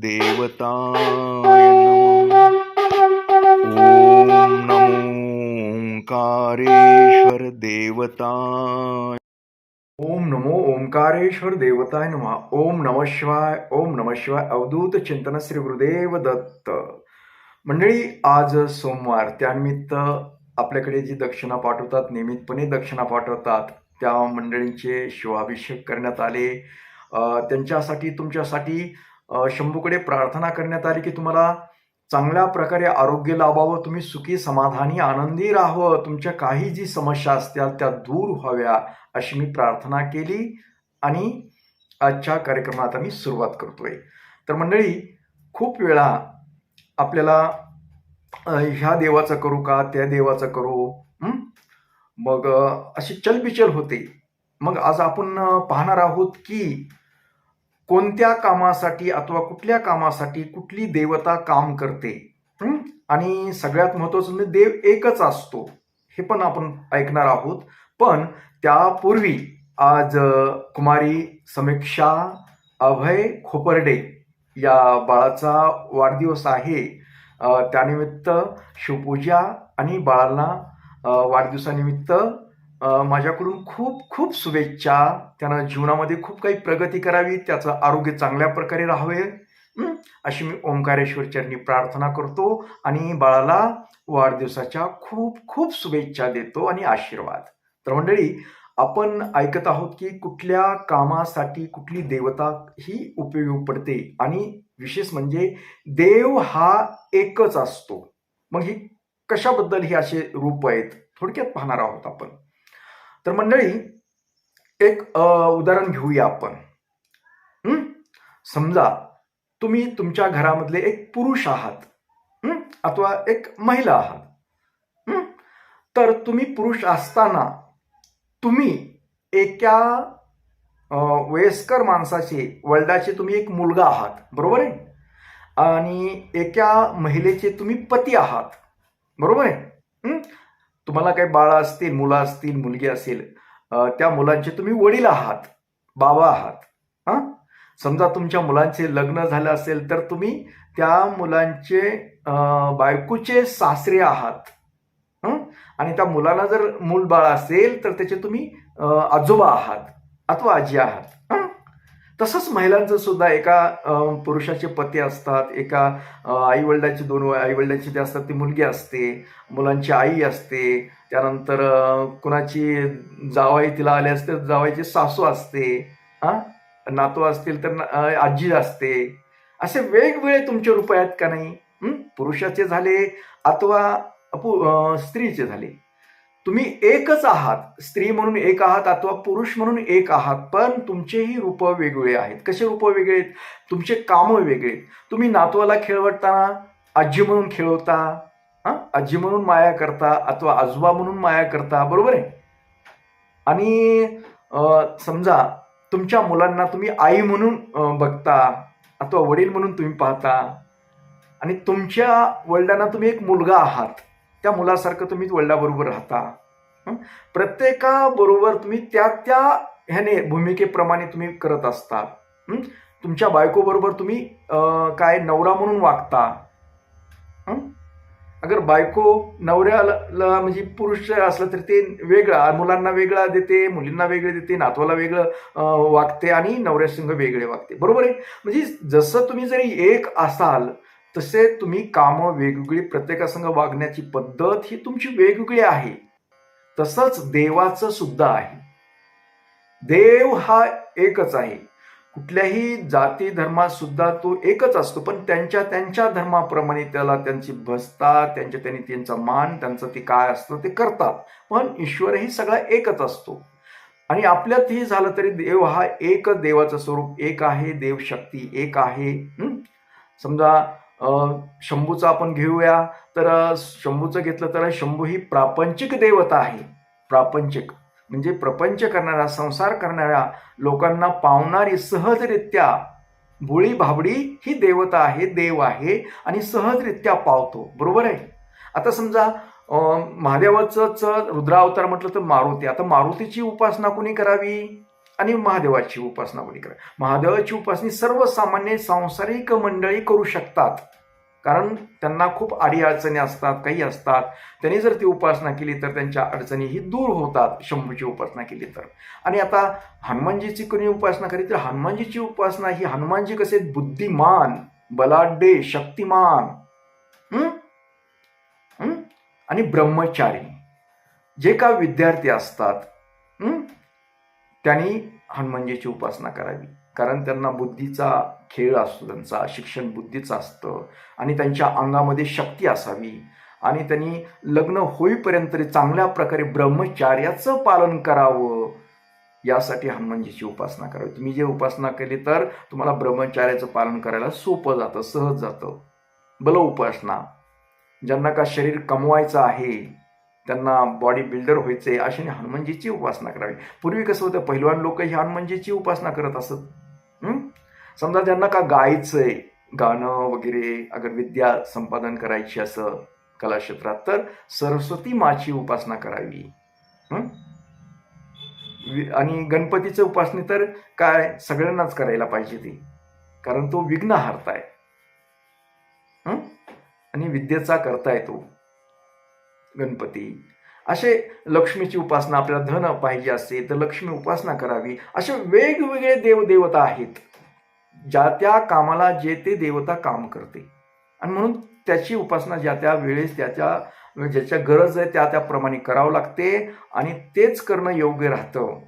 देवताय ॐ नमो ओंकारेश्वर देवताय। ओम नमो ओंकारेश्वर देवताय नमः। ओम नम शिवाय ओम नम शिवाय अवधूत चिंतन श्री गुरुदेव दत्त। मंडळी आज सोमवार त्यानिमित्त आपल्याकडे जी दक्षिणा पाठवतात नियमितपणे दक्षिणा पाठवतात त्या मंडळींचे शिवाभिषेक करण्यात आले. त्यांच्यासाठी तुमच्यासाठी शंभूकडे प्रार्थना करण्यात आली की तुम्हाला चांगल्या प्रकारे आरोग्य लाभावं तुम्ही सुखी समाधानी आनंदी राहावं. तुमच्या काही जी समस्या असतील त्या दूर व्हाव्या अशी मी प्रार्थना केली आणि आजच्या कार्यक्रमात आम्ही सुरुवात करतोय. तर मंडळी खूप वेळा आपल्याला ह्या देवाचं करू का त्या देवाचं करू मग अशी चलबिचल होते. मग आज आपण पाहणार आहोत की कोणत्या कामासाठी अथवा कुठल्या कामासाठी कुठली देवता काम करते? आणि सगळ्यात महत्वाचं म्हणजे देव एकच असतो. हे पण आपण ऐकणार आहोत. पण त्यापूर्वी आज कुमारी समीक्षा अभय खोपर्डे या बाळाचा वाढदिवस आहे. त्यानिमित्त शिवपूजा आणि बाळांना वाढदिवसानिमित्त माझ्याकडून खूप खूप शुभेच्छा. त्यांना जीवनामध्ये खूप काही प्रगती करावी त्याचं आरोग्य चांगल्या प्रकारे राहावे. अशी मी ओंकारेश्वर चरणी प्रार्थना करतो आणि बाळाला वाढदिवसाच्या खूप खूप शुभेच्छा देतो आणि आशीर्वाद. तर मंडळी आपण ऐकत आहोत की कुठल्या कामासाठी कुठली देवता ही उपयोगी पडते आणि विशेष म्हणजे देव हा एकच असतो. मग ही कशाबद्दल ही असे रूप आहेत? थोडक्यात पाहणार आहोत आपण. तर मंडळी एक उदाहरण घेऊया आपण. समजा तुम्ही तुमच्या घरामधले एक पुरुष आहात अथवा एक महिला आहात तर तुम्ही पुरुष असताना तुम्ही एका वयस्कर माणसाचे वल्डाचे तुम्ही एक मुलगा आहात बरोबर आहे? आणि एका महिलेचे तुम्ही पती आहात बरोबर आहे? तुम्हाला काही बाळं असतील मुलं असतील मुलगी असेल त्या मुलांचे तुम्ही वडील आहात बाबा आहात हां? समजा तुमच्या मुलांचे लग्न झालं असेल तर तुम्ही त्या मुलांचे बायकोचे सासरे आहात आणि त्या मुलाला जर मूल बाळ असेल तर त्याचे तुम्ही आजोबा आहात अथवा आजी आहात तसंच महिलांचं सुद्धा एका पुरुषाचे पती असतात एका आईवडिलाची दोन आई वडिलांची जे असतात ती मुलगी असते मुलांची आई असते त्यानंतर कुणाची जावाई तिला आले असते जावाईची सासू असते हा? नातू असतील तर आजी असते. असे वेगवेगळे तुमचे रूप आहेत का नाही? पुरुषाचे झाले अथवा स्त्रीचे झाले? तुम्ही एकच आहात. स्त्री म्हणून एक आहात अथवा पुरुष म्हणून एक आहात पण तुमचेही रूप वेगळे आहेत. कसे रूप वेगळे आहेत? तुमचे कामं वेगळे आहेत. तुम्ही नातवाला खेळवताना आजी म्हणून खेळवता हां? आजी म्हणून माया करता अथवा आजोबा म्हणून माया करता बरोबर आहे? आणि समजा तुमच्या मुलांना तुम्ही आई म्हणून बघता अथवा वडील म्हणून तुम्ही पाहता आणि तुमच्या वडिलांना तुम्ही एक मुलगा आहात. त्या मुलासारखं तुम्ही वडिलाबरोबर राहता. प्रत्येकाबरोबर तुम्ही त्या त्या ह्याने भूमिकेप्रमाणे तुम्ही करत असतात तुमच्या बायकोबरोबर तुम्ही काय नवरा म्हणून वागता. अगर बायको नवऱ्याला म्हणजे पुरुष असलं तर ते वेगळा मुलांना वेगळा देते मुलींना वेगळे देते नातवाला वेगळं वागते आणि नवऱ्यासंग वेगळे वागते. बरोबर आहे? म्हणजे जसं तुम्ही जरी एक असाल तसे तुम्ही कामं वेगवेगळी प्रत्येकासंग वागण्याची पद्धत ही तुमची वेगवेगळी आहे. तसंच देवाचं सुद्धा आहे. देव हा एकच आहे. कुठल्याही जाती धर्मात सुद्धा तो एकच असतो पण त्यांच्या त्यांच्या धर्माप्रमाणे त्याला त्यांची भजता त्यांच्या त्यांनी त्यांचा मान त्यांचं ते काय असतं ते करतात. पण ईश्वरही सगळा एकच असतो. आणि आपल्यातही झालं तरी देव हा एक देवाचं स्वरूप एक आहे देव शक्ती एक आहे. समजा शंभूचं आपण घेऊया. तर शंभूचं घेतलं तर शंभू ही प्रापंचिक देवता आहे. प्रापंचिक. म्हणजे प्रपंच करणाऱ्या संसार करणाऱ्या लोकांना पावणारी सहजरित्या भोळी भाबडी ही देवता आहे देव आहे आणि सहजरित्या पावतो. बरोबर आहे? आता समजा महादेवाचंच रुद्रावतार म्हटलं तर मारुती. आता मारुतीची उपासना कोणी करावी? आणि महादेवाची उपासना कोणी करा महादेवाची उपासना सर्वसामान्य सांसारिक मंडळी करू शकतात. कारण त्यांना खूप आडी अडचणी असतात काही असतात. त्यांनी जर ती उपासना केली तर त्यांच्या अडचणीही दूर होतात शंभूची उपासना केली तर. आणि आता हनुमानजीची कोणी उपासना करी तर हनुमानजीची उपासना ही हनुमानजी कसे बुद्धिमान बलाढ्य शक्तिमान आणि ब्रह्मचारी जे का विद्यार्थी असतात त्यांनी हनुमानजीची उपासना करावी. कारण त्यांना बुद्धीचा खेळ असतो त्यांचा शिक्षण बुद्धीचं असतं आणि त्यांच्या अंगामध्ये शक्ती असावी. आणि त्यांनी लग्न होईपर्यंत तरी चांगल्या प्रकारे ब्रह्मचार्याचं पालन करावं. यासाठी हनुमानजीची उपासना करावी. तुम्ही जे उपासना केली तर तुम्हाला ब्रह्मचार्याचं पालन करायला सोपं जातं सहज जातं. बल उपासना. ज्यांना का शरीर कमवायचं आहे त्यांना बॉडी बिल्डर व्हायचे अशाने हनुमानजीची उपासना करावी. पूर्वी कसं होतं पहिलवान लोक ही हनुमानजीची उपासना करत असत. समजा त्यांना का गायचंय गाणं वगैरे अगर विद्या संपादन करायची असं कलाक्षेत्रात तर सरस्वती माची उपासना करावी. आणि गणपतीचं उपासने तर काय सगळ्यांनाच करायला पाहिजे ती. कारण तो विघ्न हारताय आणि विद्येचा करताय तो. गणपती. असे लक्ष्मीची उपासना आपल्याला धन पाहिजे असेल तर लक्ष्मी उपासना करावी. असे वेगवेगळे देवदेवता आहेत. ज्या त्या कामाला जे ते देवता काम करते. आणि म्हणून त्याची उपासना ज्या त्या वेळेस त्याच्या ज्याच्या गरज आहे त्या त्याप्रमाणे करावं लागते आणि तेच करणं योग्य राहतं.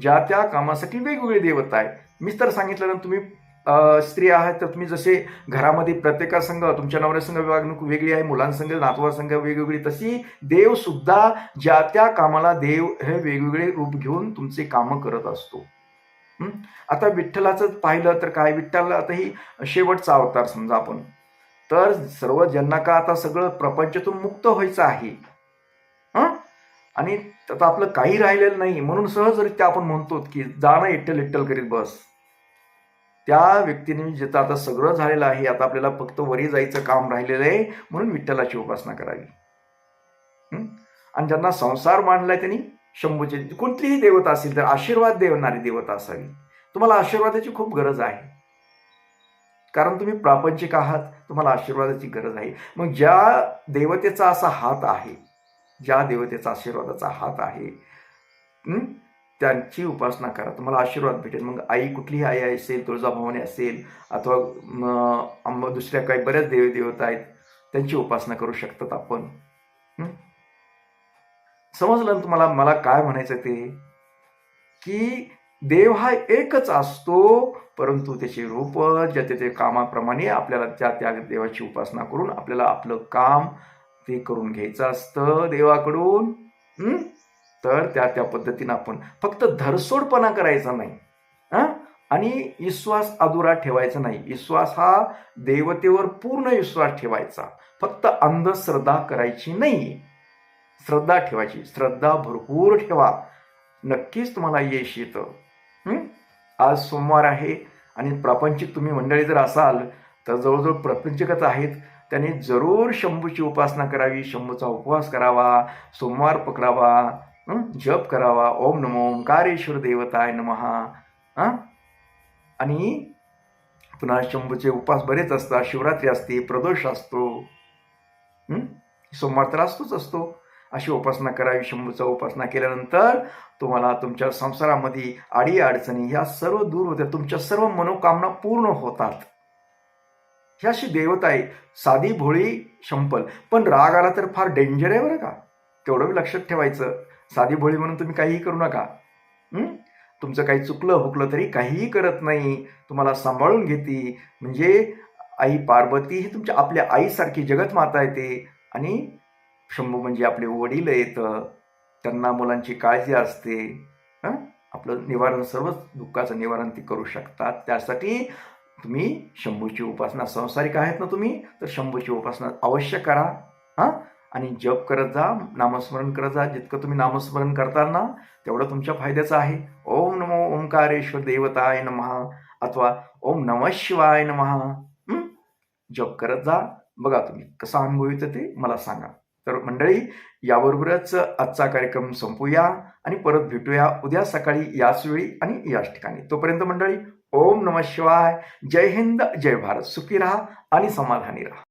ज्या त्या कामासाठी वेगवेगळे देवता आहे मीच तर सांगितलं ना तुम्ही स्त्री आहात तर तुम्ही जसे घरामध्ये प्रत्येकासंघ तुमच्या नवऱ्यासंघ वागणूक वेगळी आहे मुलांसंघ नातवासंघ वेगवेगळी तशी देवसुद्धा ज्या त्या कामाला देव हे वेगवेगळे रूप घेऊन तुमचे कामं करत असतो. आता विठ्ठलाचं पाहिलं तर काय? विठ्ठल आताही शेवटचा अवतार समजा आपण. तर सर्व ज्यांना का आता सगळं प्रपंचातून मुक्त व्हायचं आहे? आणि आता आपलं काही राहिलेलं नाही म्हणून सहजरित्या आपण म्हणतो की जाणं इट्टल इट्टल करीत बस. त्या व्यक्तीने जिथं आता सगळं झालेलं आहे आता आपल्याला फक्त वरी जायचं काम राहिलेलं आहे म्हणून विठ्ठलाची उपासना करावी. आणि ज्यांना संसार मांडलाय त्यांनी शंभूचे कोणतीही देवता असेल तर आशीर्वाद देणारी देवता असावी. तुम्हाला आशीर्वादाची खूप गरज आहे. कारण तुम्ही प्रापंचिक आहात तुम्हाला आशीर्वादाची गरज आहे. मग ज्या देवतेचा असा हात आहे ज्या देवतेचा आशीर्वादाचा हात आहे त्यांची उपासना करा. तुम्हाला आशीर्वाद भेटेल. मग आई कुठलीही आई असेल तुळजाभवानी असेल अथवा दुसऱ्या काही बऱ्याच देवी देवता आहेत त्यांची उपासना करू शकतात आपण. समजलं तुम्हाला मला काय म्हणायचं ते? की देव हा एकच असतो परंतु त्याचे रूप ज्या त्या कामाप्रमाणे आपल्याला त्या त्या देवाची उपासना करून आपल्याला आपलं काम ते करून घ्यायचं असतं देवाकडून. तर त्या त्या पद्धतीनं आपण फक्त धरसोडपणा करायचा नाही. हां? आणि विश्वास अधुरा ठेवायचा नाही. विश्वास हा देवतेवर पूर्ण विश्वास ठेवायचा. फक्त अंधश्रद्धा करायची नाही. श्रद्धा ठेवायची. श्रद्धा भरपूर ठेवा. नक्कीच तुम्हाला यश येतं. आज सोमवार आहे आणि प्रापंचिक तुम्ही मंडळी जर असाल तर जवळजवळ प्रापंचिकच आहेत. त्यांनी जरूर शंभूची उपासना करावी शंभूचा उपवास करावा सोमवार पकडावा. जप करावा. ओम नमो ओंकारेश्वर देवताय नमहा. हं? आणि पुन्हा शंभूचे उपास बरेच असतात. शिवरात्री असते प्रदोष असतो. सोमवार तर असतोच असतो. अशी उपासना करावी शंभूचा उपासना केल्यानंतर तुम्हाला तुमच्या संसारामध्ये आडी अडचणी ह्या सर्व दूर होत्या तुमच्या सर्व मनोकामना पूर्ण होतात. ही अशी देवता आहे साधी भोळी शंपल. पण राग आला तर फार डेंजर आहे बरं का? तेवढं बी लक्षात ठेवायचं. साधी भोळी म्हणून तुम्ही काहीही करू नका. तुमचं काही चुकलं हुकलं तरी काहीही करत नाही. तुम्हाला सांभाळून घेते. म्हणजे आई पार्वती हे तुमच्या आपल्या आईसारखी जगतमाता येते आणि शंभू म्हणजे आपले वडील येतं त्यांना मुलांची काळजी असते. हां? आपलं निवारण सर्वच दुःखाचं निवारण ती करू शकतात. त्यासाठी तुम्ही शंभूची उपासना संसारिक आहेत ना तुम्ही? तर शंभूची उपासना अवश्य करा. हां? आणि जप करत जा नामस्मरण करत जा. जितकं तुम्ही नामस्मरण करताल ना तेवढं तुमच्या फायद्याचं आहे. ओम नमो ओंकारेश्वर देवताय नमहा अथवा ओम नम शिवाय नमहा. जप करत जा. बघा तुम्ही कसा अनुभव येतं ते मला सांगा. तर मंडळी याबरोबरच आजचा कार्यक्रम संपूया आणि परत भेटूया उद्या सकाळी याच वेळी आणि याच ठिकाणी. तोपर्यंत मंडळी ओम नम शिवाय. जय हिंद जय भारत. सुखी राहा आणि समाधानी राहा.